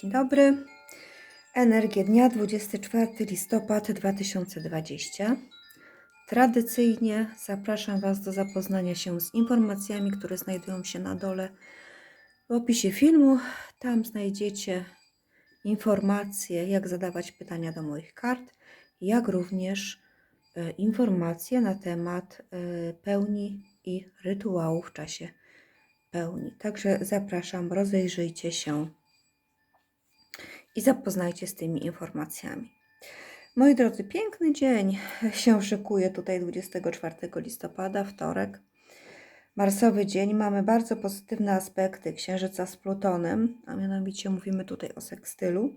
Dzień dobry. Energię dnia 24 listopad 2020. Tradycyjnie zapraszam Was do zapoznania się z informacjami, które znajdują się na dole w opisie filmu. Tam znajdziecie informacje, jak zadawać pytania do moich kart, jak również e, informacje na temat e, pełni i rytuału w czasie pełni. Także zapraszam, rozejrzyjcie się i zapoznajcie z tymi informacjami. Moi drodzy, piękny dzień się szykuje tutaj 24 listopada, wtorek. Marsowy dzień. Mamy bardzo pozytywne aspekty Księżyca z Plutonem, a mianowicie mówimy tutaj o sekstylu,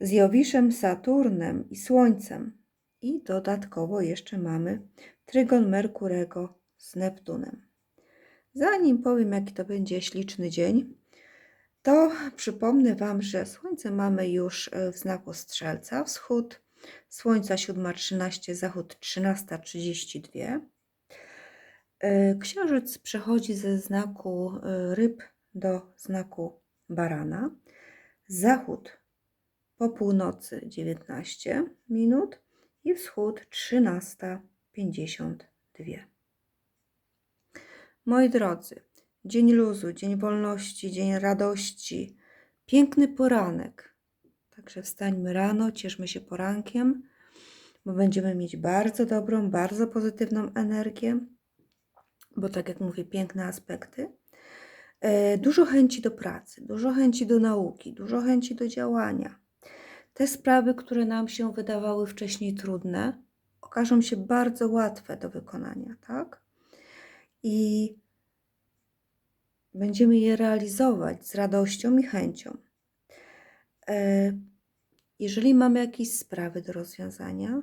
z Jowiszem, Saturnem i Słońcem. I dodatkowo jeszcze mamy trygon Merkurego z Neptunem. Zanim powiem, jaki to będzie śliczny dzień, to przypomnę Wam, że Słońce mamy już e, w znaku Strzelca, wschód Słońca 7.13, zachód 13.32. E, Księżyc przechodzi ze znaku e, ryb do znaku barana. Zachód po północy 19 minut i wschód 13.52. Moi drodzy, dzień luzu, dzień wolności, dzień radości, piękny poranek. Także wstańmy rano, cieszmy się porankiem, bo będziemy mieć bardzo dobrą, bardzo pozytywną energię, bo tak jak mówię, piękne aspekty. E, Dużo chęci do pracy, dużo chęci do nauki, dużo chęci do działania. Te sprawy, które nam się wydawały wcześniej trudne, okażą się bardzo łatwe do wykonania, tak? I będziemy je realizować z radością i chęcią. E, Jeżeli mamy jakieś sprawy do rozwiązania,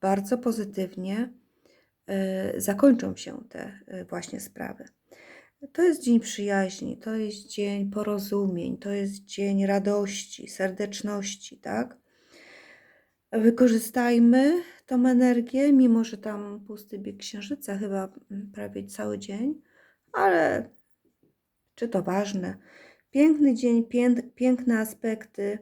bardzo pozytywnie e, zakończą się te e, właśnie sprawy. To jest dzień przyjaźni, to jest dzień porozumień, to jest dzień radości, serdeczności, tak? Wykorzystajmy tą energię, mimo że tam pusty bieg księżyca, chyba mm, prawie cały dzień, ale czy to ważne? Piękny dzień, pię- piękne aspekty,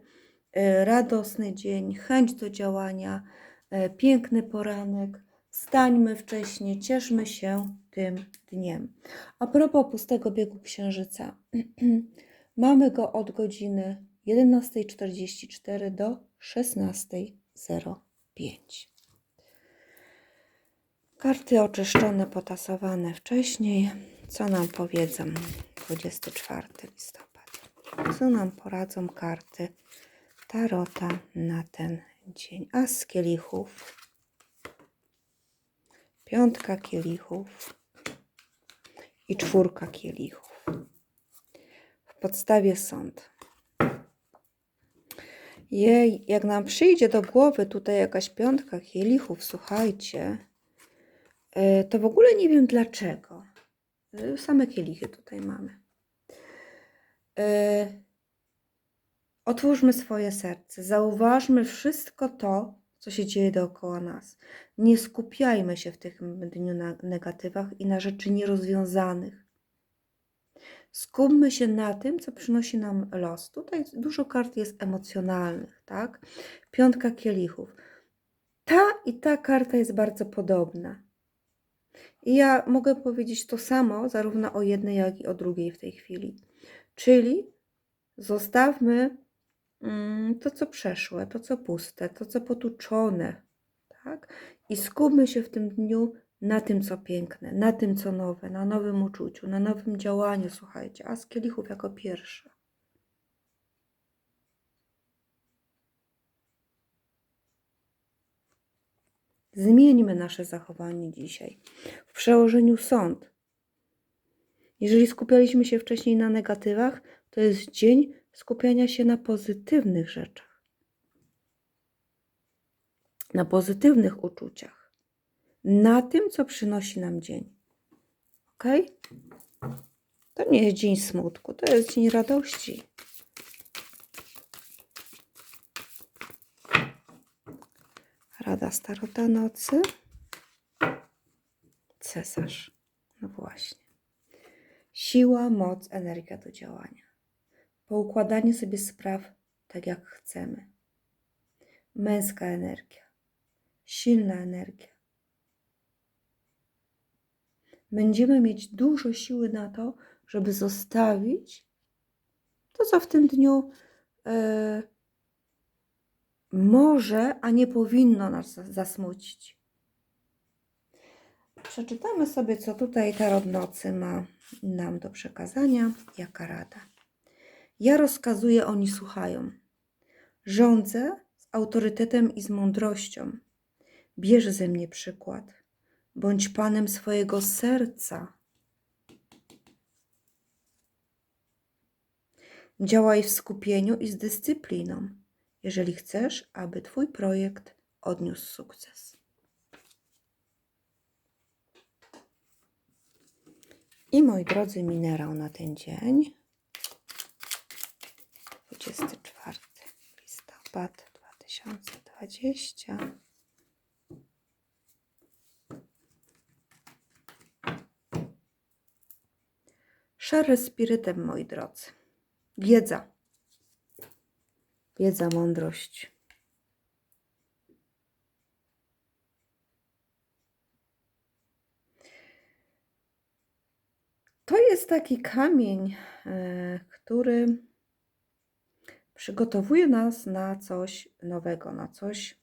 e, radosny dzień, chęć do działania, e, piękny poranek. Wstańmy wcześnie, cieszmy się tym dniem. A propos pustego biegu księżyca, mamy go od godziny 11.44 do 16.05. Karty oczyszczone, potasowane wcześniej. Co nam powiedzą 24 listopad? Co nam poradzą karty Tarota na ten dzień? As kielichów, piątka kielichów i czwórka kielichów. W podstawie sąd. Jej, jak nam przyjdzie do głowy tutaj jakaś piątka kielichów, słuchajcie, e, to w ogóle nie wiem dlaczego. E, Same kielichy tutaj mamy. E, Otwórzmy swoje serce, zauważmy wszystko to, co się dzieje dookoła nas. Nie skupiajmy się w tym dniu na negatywach i na rzeczy nierozwiązanych. Skupmy się na tym, co przynosi nam los. Tutaj dużo kart jest emocjonalnych, tak? Piątka kielichów. Ta i ta karta jest bardzo podobna. I ja mogę powiedzieć to samo zarówno o jednej, jak i o drugiej w tej chwili. Czyli zostawmy mm, to, co przeszłe, to, co puste, to, co potuczone, tak? I skupmy się w tym dniu na tym, co piękne, na tym, co nowe, na nowym uczuciu, na nowym działaniu, słuchajcie, a z kielichów jako pierwsze. Zmieńmy nasze zachowanie dzisiaj. W przełożeniu sąd. Jeżeli skupialiśmy się wcześniej na negatywach, to jest dzień skupiania się na pozytywnych rzeczach, na pozytywnych uczuciach, na tym, co przynosi nam dzień. Ok? To nie jest dzień smutku, to jest dzień radości. Rada Starota Nocy. Cesarz. No właśnie. Siła, moc, energia do działania. poukładanie sobie spraw tak, jak chcemy. Męska energia, silna energia. Będziemy mieć dużo siły na to, żeby zostawić to, co w tym dniu e, może, a nie powinno nas za- zasmucić. Przeczytamy sobie, co tutaj Tarot Nocy ma nam do przekazania. Jaka rada? Ja rozkazuję, oni słuchają. Rządzę z autorytetem i z mądrością. Bierz ze mnie przykład. Bądź panem swojego serca. Działaj w skupieniu i z dyscypliną, jeżeli chcesz, aby Twój projekt odniósł sukces. I moi drodzy, minerał na ten dzień. 24 listopad 2020. Szary spirytem, moi drodzy. Wiedza. Wiedza, mądrość. To jest taki kamień, e, który przygotowuje nas na coś nowego, na coś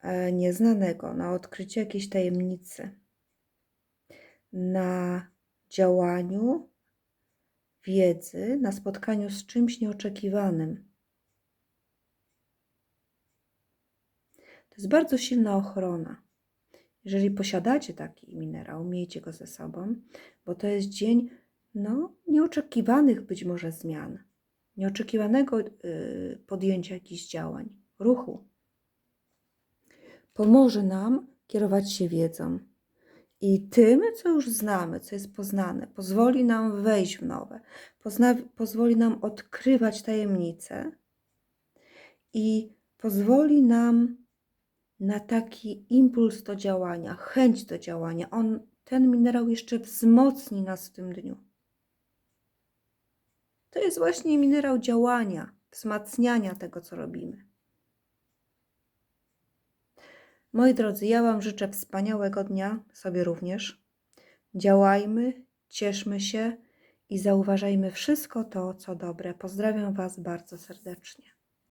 e, nieznanego, na odkrycie jakiejś tajemnicy, na działaniu wiedzy, na spotkaniu z czymś nieoczekiwanym. To jest bardzo silna ochrona. Jeżeli posiadacie taki minerał, miejcie go ze sobą, bo to jest dzień no, nieoczekiwanych być może zmian, nieoczekiwanego y, podjęcia jakichś działań, ruchu. Pomoże nam kierować się wiedzą i tym, co już znamy, co jest poznane, pozwoli nam wejść w nowe, pozna, pozwoli nam odkrywać tajemnice i pozwoli nam na taki impuls do działania, chęć do działania. On, ten minerał jeszcze wzmocni nas w tym dniu. To jest właśnie minerał działania, wzmacniania tego, co robimy. Moi drodzy, ja Wam życzę wspaniałego dnia, sobie również. Działajmy, cieszmy się i zauważajmy wszystko to, co dobre. Pozdrawiam Was bardzo serdecznie.